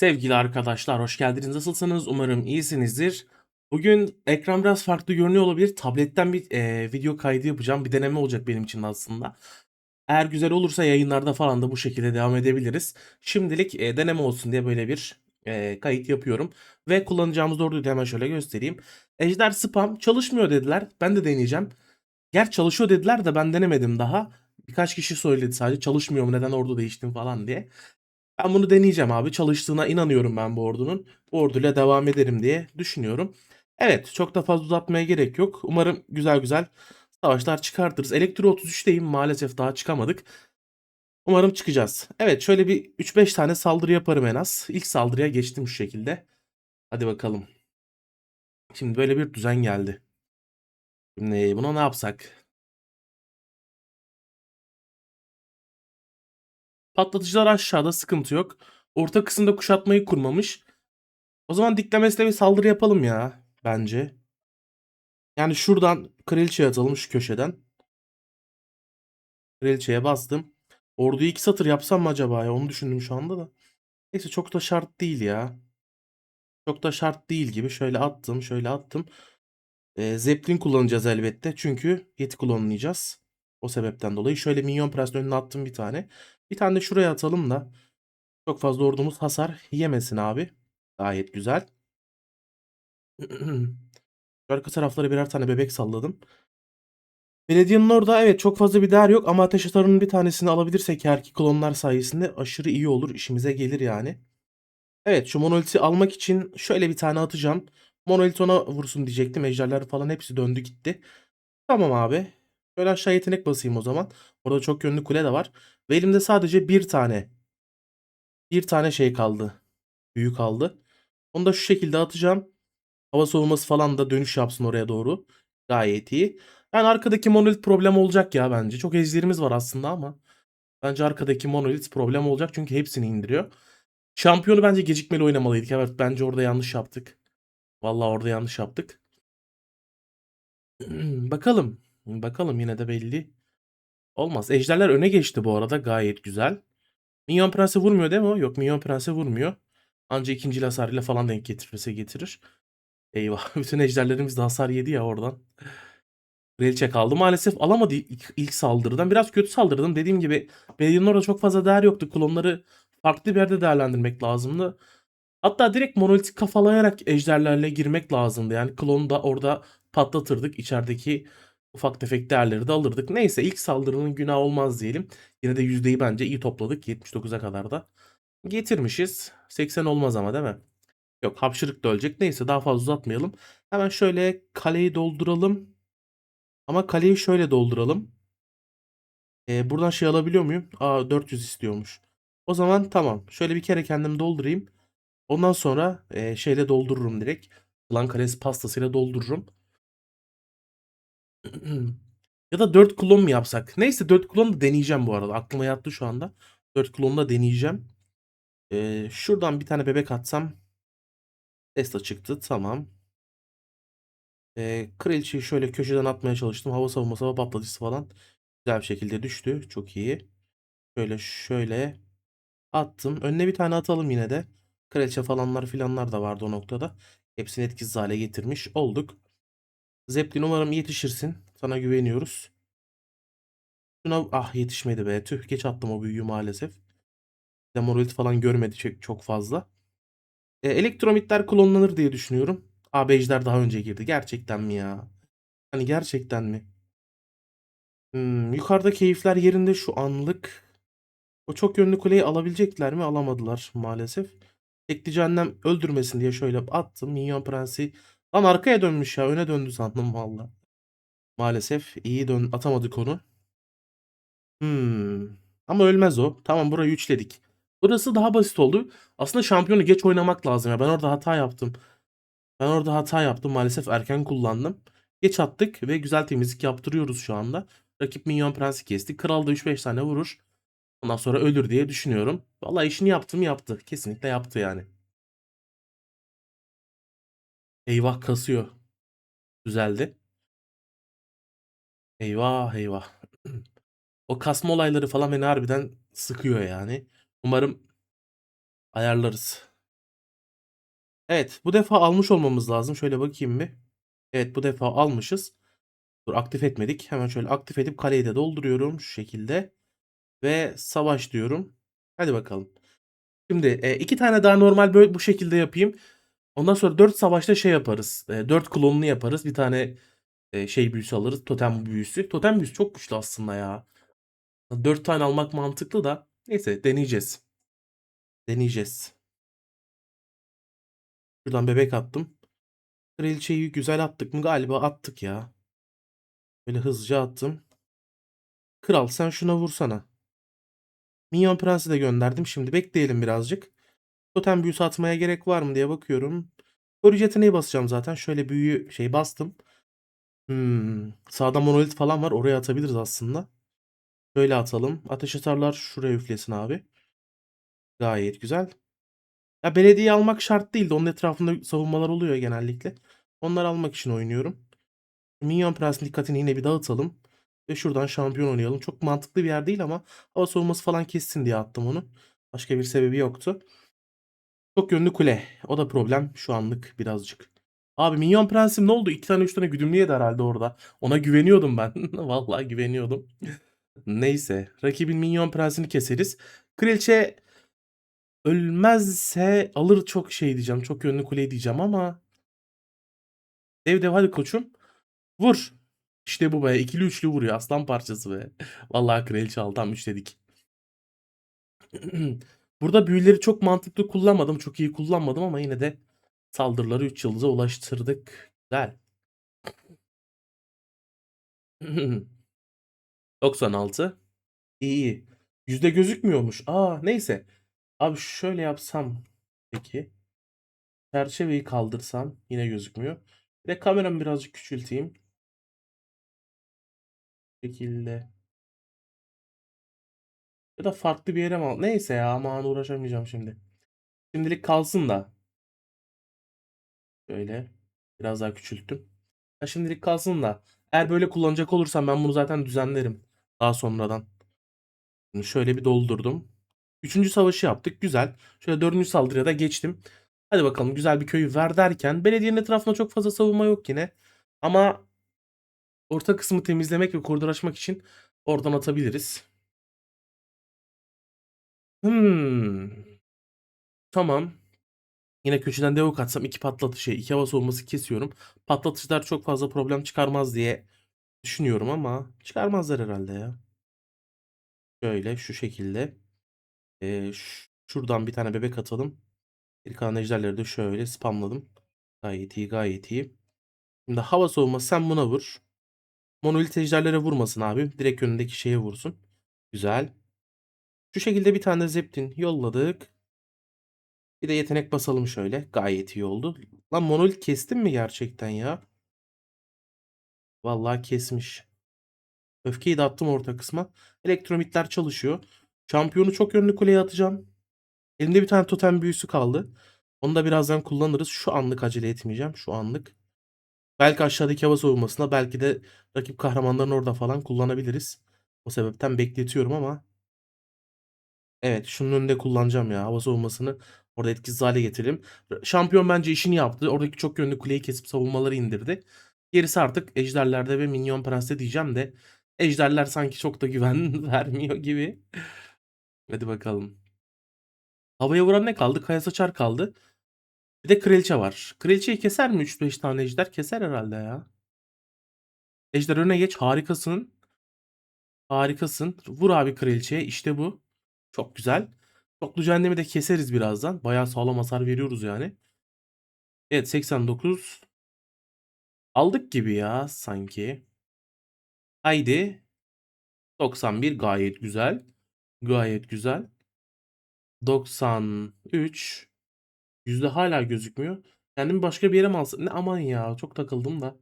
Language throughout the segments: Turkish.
Sevgili arkadaşlar hoş geldiniz. Nasılsınız? Umarım iyisinizdir. Bugün ekran biraz farklı görünüyor olabilir. Tabletten bir e, video kaydı yapacağım. Bir deneme olacak benim için aslında. Eğer güzel olursa yayınlarda falan da bu şekilde devam edebiliriz. Şimdilik e, deneme olsun diye böyle bir e, kayıt yapıyorum. Ve kullanacağımız orduyu hemen şöyle göstereyim. Ejder spam çalışmıyor dediler. Ben de deneyeceğim. Ger çalışıyor dediler de ben denemedim daha. Birkaç kişi söyledi sadece çalışmıyor mu neden ordu değiştin falan diye. Ben bunu deneyeceğim abi. Çalıştığına inanıyorum ben bu ordunun. Bu orduyla devam ederim diye düşünüyorum. Evet çok da fazla uzatmaya gerek yok. Umarım güzel güzel savaşlar çıkartırız. Elektro 33'teyim maalesef daha çıkamadık. Umarım çıkacağız. Evet şöyle bir 3-5 tane saldırı yaparım en az. İlk saldırıya geçtim şu şekilde. Hadi bakalım. Şimdi böyle bir düzen geldi. Şimdi buna ne yapsak? Patlatıcılar aşağıda sıkıntı yok. Orta kısımda kuşatmayı kurmamış. O zaman diklemesine bir saldırı yapalım ya bence. Yani şuradan kraliçeye atalım şu köşeden. Kraliçeye bastım. Orduyu iki satır yapsam mı acaba ya onu düşündüm şu anda da. Neyse çok da şart değil ya. Çok da şart değil gibi. Şöyle attım şöyle attım. Ee, Zeppelin kullanacağız elbette. Çünkü yeti kullanmayacağız. O sebepten dolayı. Şöyle minyon pres önüne attım bir tane. Bir tane de şuraya atalım da. Çok fazla ordumuz hasar yemesin abi. Gayet güzel. Arka taraflara birer tane bebek salladım. Belediyenin orada evet çok fazla bir değer yok ama ateş atarının bir tanesini alabilirsek ki klonlar sayesinde aşırı iyi olur. işimize gelir yani. Evet şu monoliti almak için şöyle bir tane atacağım. Monolit ona vursun diyecektim. Ejderler falan hepsi döndü gitti. Tamam abi. Şöyle aşağı yetenek basayım o zaman. Orada çok yönlü kule de var. Ve elimde sadece bir tane. Bir tane şey kaldı. Büyük kaldı. Onu da şu şekilde atacağım. Hava savunması falan da dönüş yapsın oraya doğru. Gayet iyi. Yani arkadaki monolit problem olacak ya bence. Çok ejderimiz var aslında ama. Bence arkadaki monolit problem olacak çünkü hepsini indiriyor. Şampiyonu bence gecikmeli oynamalıydık. Evet bence orada yanlış yaptık. Vallahi orada yanlış yaptık. Bakalım. Bakalım yine de belli. Olmaz. Ejderler öne geçti bu arada. Gayet güzel. Minyon Prens'e vurmuyor değil mi o? Yok Minyon Prens'e vurmuyor. Anca ikinci hasarıyla falan denk getirirse getirir. Eyvah. Bütün ejderlerimiz de hasar yedi ya oradan. Kraliçe kaldı. Maalesef alamadı ilk, ilk saldırıdan. Biraz kötü saldırdım. Dediğim gibi Belediyenin orada çok fazla değer yoktu. Klonları farklı bir yerde değerlendirmek lazımdı. Hatta direkt monolitik kafalayarak ejderlerle girmek lazımdı. Yani klonu da orada patlatırdık. İçerideki ufak tefek değerleri de alırdık. Neyse ilk saldırının günah olmaz diyelim. Yine de yüzdeyi bence iyi topladık. 79'a kadar da getirmişiz. 80 olmaz ama değil mi? Yok hapşırık da ölecek. Neyse daha fazla uzatmayalım. Hemen şöyle kaleyi dolduralım. Ama kaleyi şöyle dolduralım. Ee, buradan şey alabiliyor muyum? Aa 400 istiyormuş. O zaman tamam. Şöyle bir kere kendim doldurayım. Ondan sonra e, şeyle doldururum direkt. Klan kalesi pastasıyla doldururum. Ya da 4 klon mu yapsak? Neyse 4 klon da deneyeceğim bu arada. Aklıma yattı şu anda. 4 klonu da deneyeceğim. Ee, şuradan bir tane bebek atsam. Tesla çıktı. Tamam. Ee, kraliçeyi şöyle köşeden atmaya çalıştım. Hava savunması, hava patlatıcısı falan. Güzel bir şekilde düştü. Çok iyi. Şöyle şöyle attım. Önüne bir tane atalım yine de. Kraliçe falanlar filanlar da vardı o noktada. Hepsini etkisiz hale getirmiş olduk. Zeppelin umarım yetişirsin. Sana güveniyoruz. Şuna ah yetişmedi be. Tüh geç attım o büyüyü maalesef. Demoralit falan görmedi çok, fazla. E, elektromitler klonlanır diye düşünüyorum. Abi ejder daha önce girdi. Gerçekten mi ya? Hani gerçekten mi? Hmm, yukarıda keyifler yerinde şu anlık. O çok yönlü kuleyi alabilecekler mi? Alamadılar maalesef. Teklici annem öldürmesin diye şöyle attım. Minyon prensi. Lan arkaya dönmüş ya. Öne döndü sandım valla. Maalesef iyi dön atamadık onu. Hmm. Ama ölmez o. Tamam burayı üçledik. Burası daha basit oldu. Aslında şampiyonu geç oynamak lazım ya. Ben orada hata yaptım. Ben orada hata yaptım. Maalesef erken kullandım. Geç attık ve güzel temizlik yaptırıyoruz şu anda. Rakip minyon prensi kesti. Kral da 3-5 tane vurur. Ondan sonra ölür diye düşünüyorum. Vallahi işini yaptım yaptı. Kesinlikle yaptı yani. Eyvah kasıyor. Düzeldi. Eyvah eyvah. o kasma olayları falan beni harbiden sıkıyor yani. Umarım ayarlarız. Evet bu defa almış olmamız lazım. Şöyle bakayım bir. Evet bu defa almışız. Dur aktif etmedik. Hemen şöyle aktif edip kaleyi de dolduruyorum şu şekilde. Ve savaş diyorum. Hadi bakalım. Şimdi e, iki tane daha normal böyle bu şekilde yapayım. Ondan sonra 4 savaşta şey yaparız. E, 4 klonunu yaparız. Bir tane e, şey büyüsü alırız. Totem büyüsü. Totem büyüsü çok güçlü aslında ya. 4 tane almak mantıklı da. Neyse deneyeceğiz. Deneyeceğiz. Şuradan bebek attım. Kraliçeyi güzel attık mı? Galiba attık ya. Böyle hızlıca attım. Kral sen şuna vursana. Minyon Prens'i de gönderdim. Şimdi bekleyelim birazcık. Totem büyüsü atmaya gerek var mı diye bakıyorum. Koruyucu yeteneği basacağım zaten. Şöyle büyü şey bastım. Hmm. Sağda monolit falan var. Oraya atabiliriz aslında. Şöyle atalım. Ateş atarlar şuraya üflesin abi. Gayet güzel. Ya belediyeyi almak şart değildi. Onun etrafında savunmalar oluyor genellikle. Onları almak için oynuyorum. Minyon Prens'in dikkatini yine bir dağıtalım. Ve şuradan şampiyon oynayalım. Çok mantıklı bir yer değil ama hava savunması falan kessin diye attım onu. Başka bir sebebi yoktu. Çok yönlü kule. O da problem şu anlık birazcık. Abi Minyon Prens'im ne oldu? İki tane üç tane güdümlü yedi herhalde orada. Ona güveniyordum ben. Vallahi güveniyordum. Neyse. Rakibin Minyon Prens'ini keseriz. Kraliçe ölmezse alır çok şey diyeceğim. Çok yönlü kule diyeceğim ama. Dev dev hadi koçum. Vur. İşte bu be. İkili üçlü vuruyor. Aslan parçası be. Vallahi kraliçe al tam üçledik. Burada büyüleri çok mantıklı kullanmadım. Çok iyi kullanmadım ama yine de saldırıları 3 yıldıza ulaştırdık. Güzel. 96. İyi. Yüzde gözükmüyormuş. Aa neyse. Abi şöyle yapsam. Peki. Çerçeveyi kaldırsam. Yine gözükmüyor. Bir de kameramı birazcık küçülteyim. Bu şekilde. Ya da farklı bir yere mi al? Neyse ya aman uğraşamayacağım şimdi. Şimdilik kalsın da. Şöyle. Biraz daha küçülttüm. Ya şimdilik kalsın da. Eğer böyle kullanacak olursam ben bunu zaten düzenlerim. Daha sonradan. Şimdi şöyle bir doldurdum. Üçüncü savaşı yaptık. Güzel. Şöyle dördüncü saldırıya da geçtim. Hadi bakalım güzel bir köyü ver derken belediyenin etrafında çok fazla savunma yok yine. Ama orta kısmı temizlemek ve koridor açmak için oradan atabiliriz. Hmm. Tamam. Yine köşeden dev ok atsam iki patlatışı, şey, iki hava savunması kesiyorum. Patlatışlar çok fazla problem çıkarmaz diye düşünüyorum ama çıkarmazlar herhalde ya. Şöyle şu şekilde. Ee, şuradan bir tane bebek atalım. Geri kalan ejderleri de şöyle spamladım. Gayet iyi gayet iyi. Şimdi hava savunması sen buna vur. Monolit ejderlere vurmasın abi. Direkt önündeki şeye vursun. Güzel. Şu şekilde bir tane zeptin yolladık. Bir de yetenek basalım şöyle. Gayet iyi oldu. Lan monolit kestin mi gerçekten ya? Vallahi kesmiş. Öfkeyi de attım orta kısma. Elektromitler çalışıyor. Şampiyonu çok yönlü kuleye atacağım. Elimde bir tane totem büyüsü kaldı. Onu da birazdan kullanırız. Şu anlık acele etmeyeceğim. Şu anlık. Belki aşağıdaki hava savunmasına belki de rakip kahramanların orada falan kullanabiliriz. O sebepten bekletiyorum ama Evet şunun önünde kullanacağım ya. Hava savunmasını orada etkisiz hale getirelim. Şampiyon bence işini yaptı. Oradaki çok yönlü kuleyi kesip savunmaları indirdi. Gerisi artık ejderlerde ve minyon prenste diyeceğim de ejderler sanki çok da güven vermiyor gibi. Hadi bakalım. Havaya vuran ne kaldı? Kaya saçar kaldı. Bir de kraliçe var. Kraliçeyi keser mi 3-5 tane ejder? Keser herhalde ya. Ejder öne geç. Harikasın. Harikasın. Vur abi kraliçeye. İşte bu. Çok güzel. Çoklu cehennemi de keseriz birazdan. Bayağı sağlam hasar veriyoruz yani. Evet 89. Aldık gibi ya sanki. Haydi. 91 gayet güzel. Gayet güzel. 93. Yüzde hala gözükmüyor. Kendimi başka bir yere mi alsam? Ne aman ya çok takıldım da.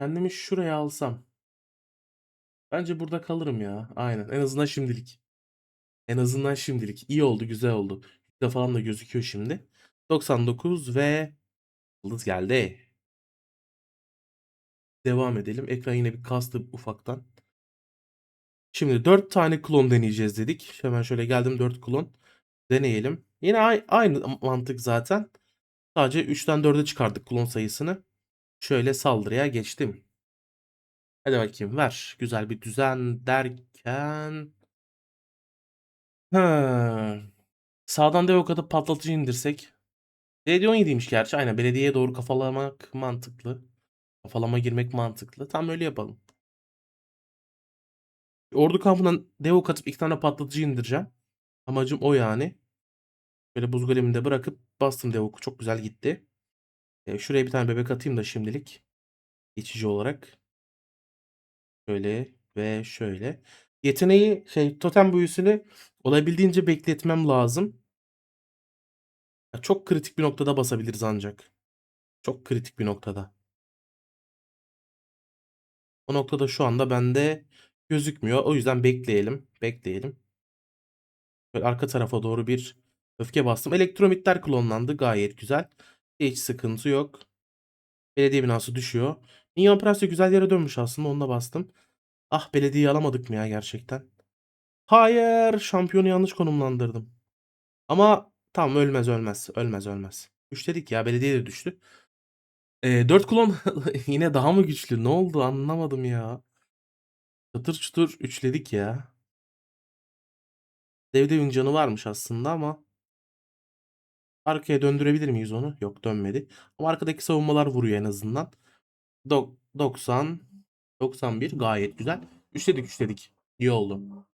Kendimi şuraya alsam. Bence burada kalırım ya. Aynen. En azından şimdilik. En azından şimdilik. İyi oldu, güzel oldu. Yüzde falan da gözüküyor şimdi. 99 ve yıldız geldi. Devam edelim. Ekran yine bir kastı ufaktan. Şimdi 4 tane klon deneyeceğiz dedik. Hemen şöyle geldim 4 klon. Deneyelim. Yine aynı mantık zaten. Sadece 3'ten 4'e çıkardık klon sayısını. Şöyle saldırıya geçtim. Hadi bakayım ver. Güzel bir düzen derken... He. Sağdan dev atıp patlatıcı indirsek. Belediye 17'ymiş gerçi. Aynen belediyeye doğru kafalamak mantıklı. Kafalama girmek mantıklı. Tam öyle yapalım. Ordu kampından dev ok iki tane patlatıcı indireceğim. Amacım o yani. Böyle buz golemini bırakıp bastım dev. Çok güzel gitti. E, şuraya bir tane bebek atayım da şimdilik. Geçici olarak. Şöyle ve şöyle. Yeteneği şey totem büyüsünü olabildiğince bekletmem lazım. Ya çok kritik bir noktada basabiliriz ancak. Çok kritik bir noktada. O noktada şu anda bende gözükmüyor. O yüzden bekleyelim. Bekleyelim. Böyle arka tarafa doğru bir öfke bastım. Elektromitler klonlandı. Gayet güzel. Hiç sıkıntı yok. Belediye binası düşüyor. Minyon Prens güzel yere dönmüş aslında. Onunla bastım. Ah belediyeyi alamadık mı ya gerçekten? Hayır. Şampiyonu yanlış konumlandırdım. Ama tamam ölmez ölmez. Ölmez ölmez. Üçledik ya. Belediye de düştü. Ee, 4 klon yine daha mı güçlü? Ne oldu anlamadım ya. Çatır çutur üçledik ya. Dev devin canı varmış aslında ama. Arkaya döndürebilir miyiz onu? Yok dönmedi. Ama arkadaki savunmalar vuruyor en azından. Dok 90 91 gayet güzel. Üçledik üçledik. İyi oldu.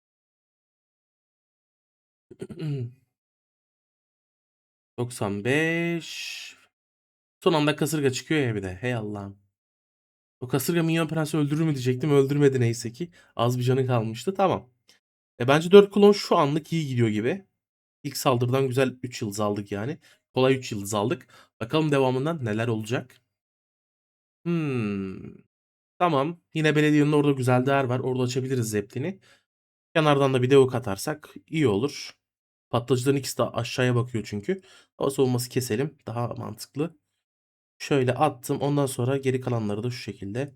...95... Son anda kasırga çıkıyor ya bir de. Hey Allah'ım. O kasırga minyon prensi öldürür mü diyecektim. Öldürmedi neyse ki. Az bir canı kalmıştı. Tamam. E bence 4 klon şu anlık iyi gidiyor gibi. İlk saldırıdan güzel 3 yıldız aldık yani. Kolay 3 yıldız aldık. Bakalım devamından neler olacak. Hmm. Tamam. Yine belediyenin orada güzel değer var. Orada açabiliriz zeplini. Kenardan da bir dev atarsak iyi olur. Patlayıcıların ikisi de aşağıya bakıyor çünkü. Hava savunması keselim. Daha mantıklı. Şöyle attım. Ondan sonra geri kalanları da şu şekilde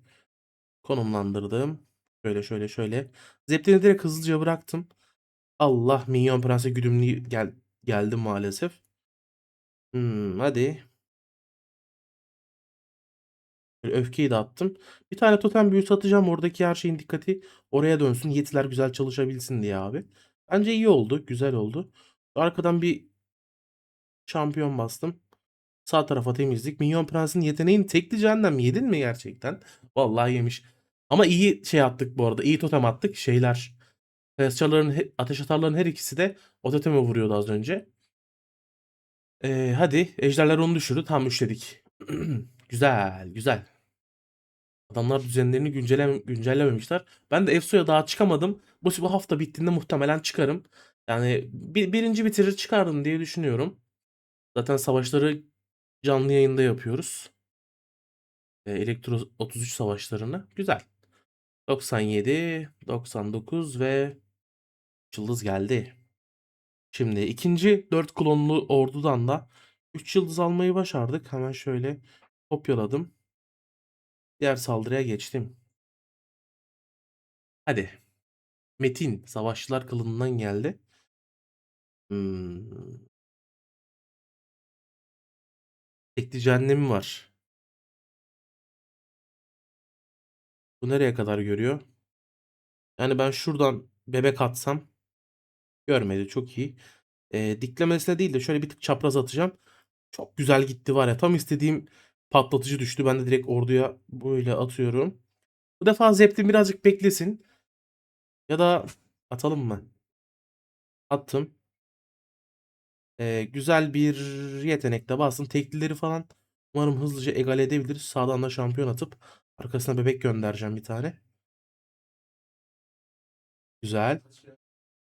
konumlandırdım. Şöyle şöyle şöyle. Zeplini direkt hızlıca bıraktım. Allah minyon prense güdümlü gel geldi maalesef. Hmm, hadi. Böyle öfkeyi de attım. Bir tane totem büyüsü atacağım. Oradaki her şeyin dikkati oraya dönsün. Yetiler güzel çalışabilsin diye abi. Bence iyi oldu. Güzel oldu. Arkadan bir şampiyon bastım. Sağ tarafa temizlik. Minyon Prens'in yeteneğin tekli cehennem yedin mi gerçekten? Vallahi yemiş. Ama iyi şey attık bu arada. İyi totem attık. Şeyler. Fesçaların, ateş atarların her ikisi de o toteme vuruyordu az önce. Ee, hadi. Ejderler onu düşürdü. Tam üçledik. güzel. Güzel. Adamlar düzenlerini güncelleme, güncellememişler. Ben de Efso'ya daha çıkamadım. Bu, bu hafta bittiğinde muhtemelen çıkarım. Yani bir, birinci bitirir çıkardım diye düşünüyorum. Zaten savaşları canlı yayında yapıyoruz. E, Elektro 33 savaşlarını. Güzel. 97, 99 ve yıldız geldi. Şimdi ikinci 4 klonlu ordudan da 3 yıldız almayı başardık. Hemen şöyle kopyaladım. Diğer saldırıya geçtim. Hadi. Metin savaşçılar kılığından geldi. Hmm. Tekli cehennemim var. Bu nereye kadar görüyor? Yani ben şuradan bebek atsam görmedi çok iyi. E, diklemesine değil de şöyle bir tık çapraz atacağım. Çok güzel gitti var ya. Tam istediğim patlatıcı düştü. Ben de direkt orduya böyle atıyorum. Bu defa Zeptin birazcık beklesin. Ya da atalım mı? Attım. Ee, güzel bir yetenekle bastım. Teklileri falan umarım hızlıca egale edebiliriz. Sağdan da şampiyon atıp arkasına bebek göndereceğim bir tane. Güzel.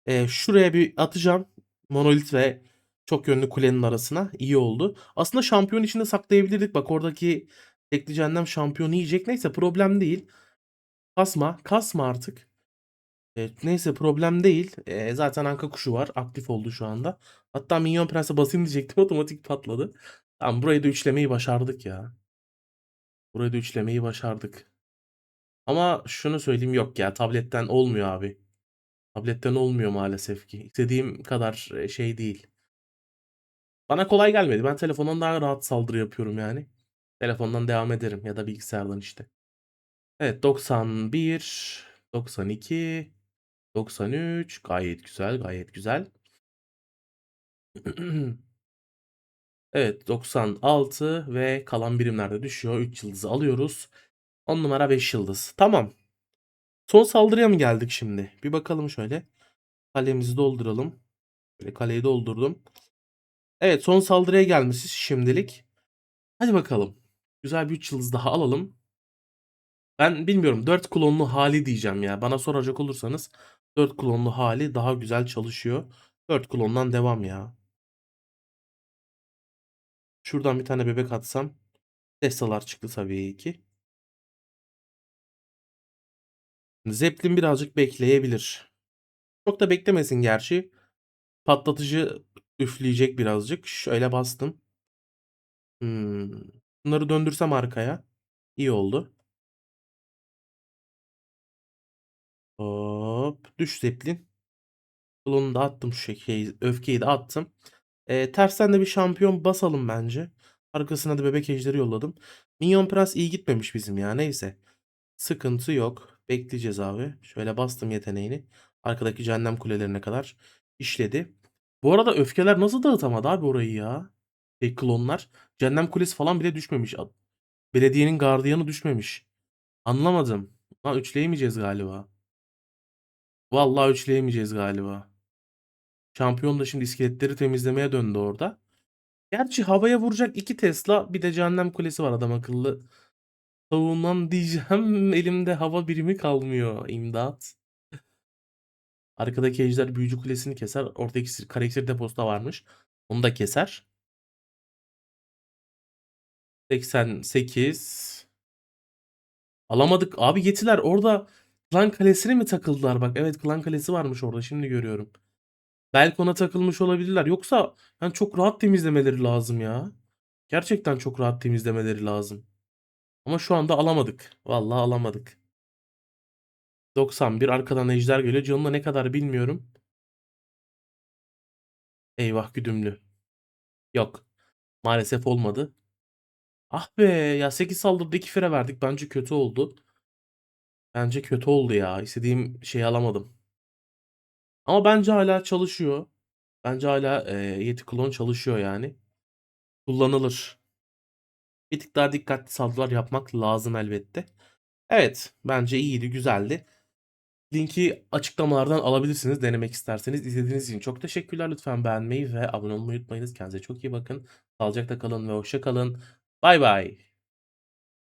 Ee, şuraya bir atacağım. Monolit ve çok yönlü kulenin arasına. iyi oldu. Aslında şampiyon içinde saklayabilirdik. Bak oradaki tekli cehennem şampiyonu yiyecek. Neyse problem değil. Kasma. Kasma artık. Evet, neyse problem değil. Ee, zaten anka kuşu var. Aktif oldu şu anda. Hatta minyon prense basayım diyecektim. Otomatik patladı. Tamam burayı da üçlemeyi başardık ya. Burayı da üçlemeyi başardık. Ama şunu söyleyeyim yok ya. Tabletten olmuyor abi. Tabletten olmuyor maalesef ki. İstediğim kadar şey değil. Bana kolay gelmedi. Ben telefondan daha rahat saldırı yapıyorum yani. Telefondan devam ederim ya da bilgisayardan işte. Evet 91, 92, 93 gayet güzel, gayet güzel. Evet 96 ve kalan birimlerde düşüyor. 3 yıldızı alıyoruz. 10 numara 5 yıldız. Tamam. Son saldırıya mı geldik şimdi? Bir bakalım şöyle. Kalemizi dolduralım. Böyle kaleyi doldurdum. Evet son saldırıya gelmişiz şimdilik. Hadi bakalım. Güzel bir 3 yıldız daha alalım. Ben bilmiyorum 4 klonlu hali diyeceğim ya. Bana soracak olursanız 4 klonlu hali daha güzel çalışıyor. 4 klondan devam ya. Şuradan bir tane bebek atsam. Tesla'lar çıktı tabii ki. Zeppelin birazcık bekleyebilir. Çok da beklemesin gerçi. Patlatıcı üfleyecek birazcık. Şöyle bastım. Hmm. Bunları döndürsem arkaya. İyi oldu. Hop. Düş Zeppelin. Klonu da attım şu şekeyi. Öfkeyi de attım. Ee, tersten de bir şampiyon basalım bence. Arkasına da bebek ejderi yolladım. Minyon Prens iyi gitmemiş bizim ya. Neyse. Sıkıntı yok. Bekleyeceğiz abi. Şöyle bastım yeteneğini. Arkadaki cehennem kulelerine kadar işledi. Bu arada öfkeler nasıl dağıtamadı abi orayı ya? Şey, klonlar. Cehennem kulesi falan bile düşmemiş. Belediyenin gardiyanı düşmemiş. Anlamadım. Ha üçleyemeyeceğiz galiba. Vallahi üçleyemeyeceğiz galiba. Şampiyon da şimdi iskeletleri temizlemeye döndü orada. Gerçi havaya vuracak iki Tesla bir de cehennem kulesi var adam akıllı. Savunmam diyeceğim elimde hava birimi kalmıyor. İmdat. Arkadaki ejder büyücü kulesini keser. Oradaki kara iksir deposu da varmış. Onu da keser. 88. Alamadık. Abi yetiler orada klan kalesine mi takıldılar? Bak evet klan kalesi varmış orada şimdi görüyorum. Belki takılmış olabilirler. Yoksa yani çok rahat temizlemeleri lazım ya. Gerçekten çok rahat temizlemeleri lazım. Ama şu anda alamadık. Vallahi alamadık. 91 arkadan ejder geliyor. Canında ne kadar bilmiyorum. Eyvah güdümlü. Yok. Maalesef olmadı. Ah be ya 8 saldırıda 2 fire verdik. Bence kötü oldu. Bence kötü oldu ya. İstediğim şeyi alamadım. Ama bence hala çalışıyor. Bence hala e, Yeti klon çalışıyor yani. Kullanılır. Bir tık daha dikkatli saldırılar yapmak lazım elbette. Evet bence iyiydi güzeldi. Linki açıklamalardan alabilirsiniz denemek isterseniz. İzlediğiniz için çok teşekkürler. Lütfen beğenmeyi ve abone olmayı unutmayınız. Kendinize çok iyi bakın. Sağlıcakla kalın ve hoşça kalın. Bay bay.